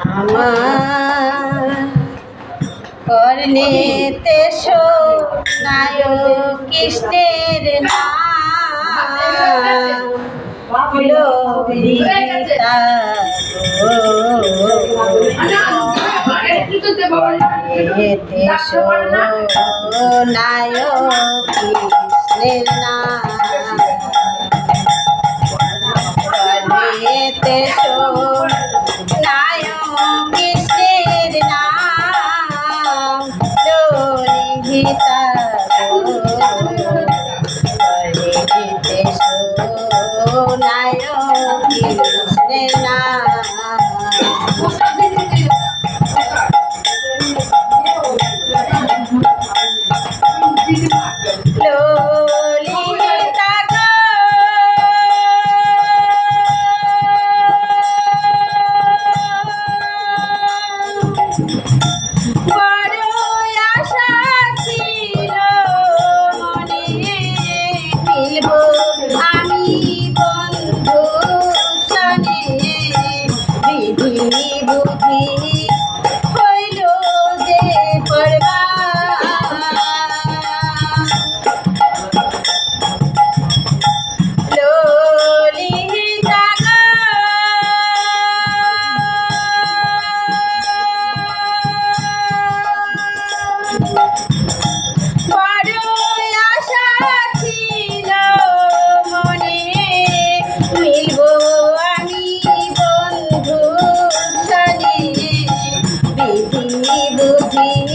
আমার কর্ণেতে সোনায় কৃষ্ণের নায়ক কৃষ্ণের নাম। deixou. 你 তুমি বুঝি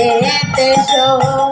যেতে শোক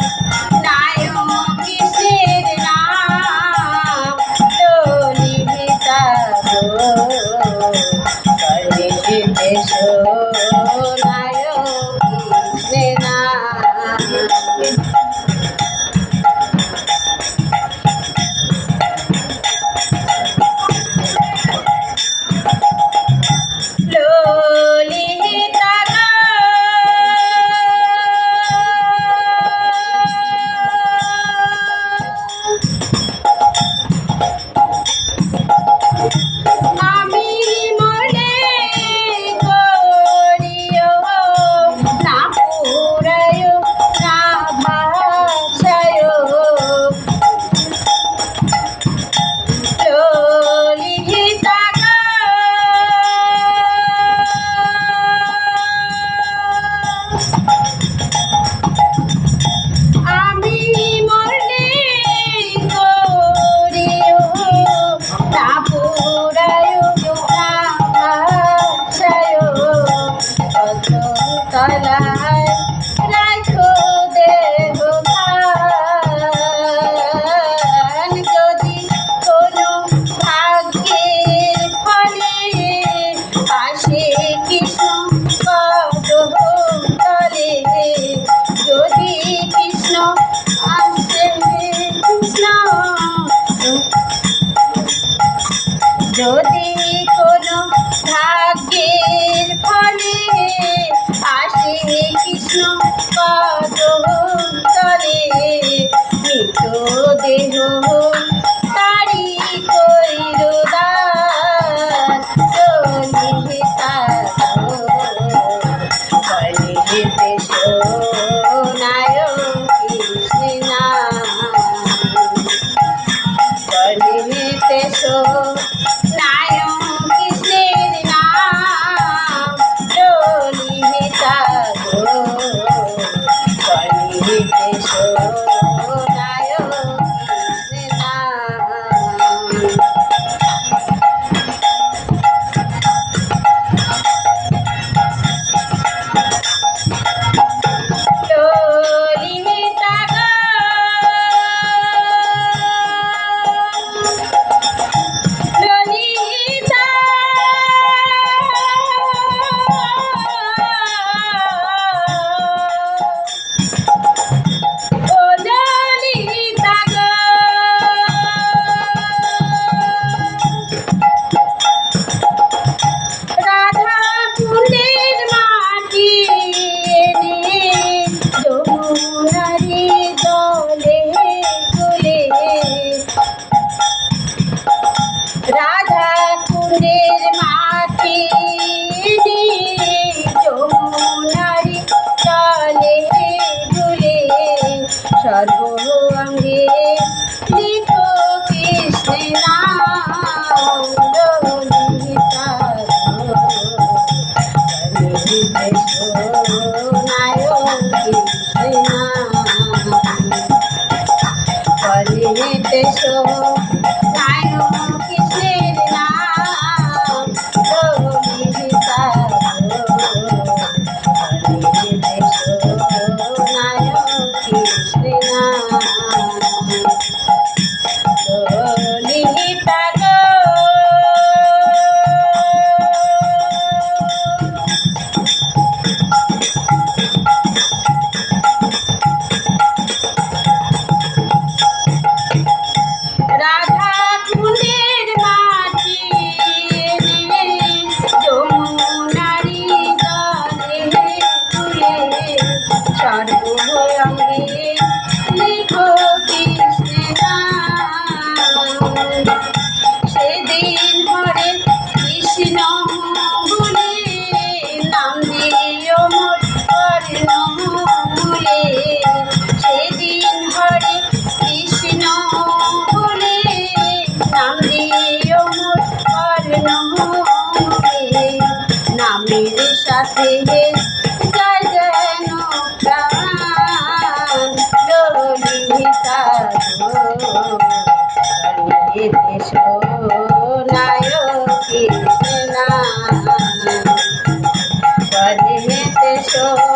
ho ho স্বামীর সাথে যায় যেন প্রাণ ললিতা সোনায় কৃষ্ণ কদিনেতে সোনা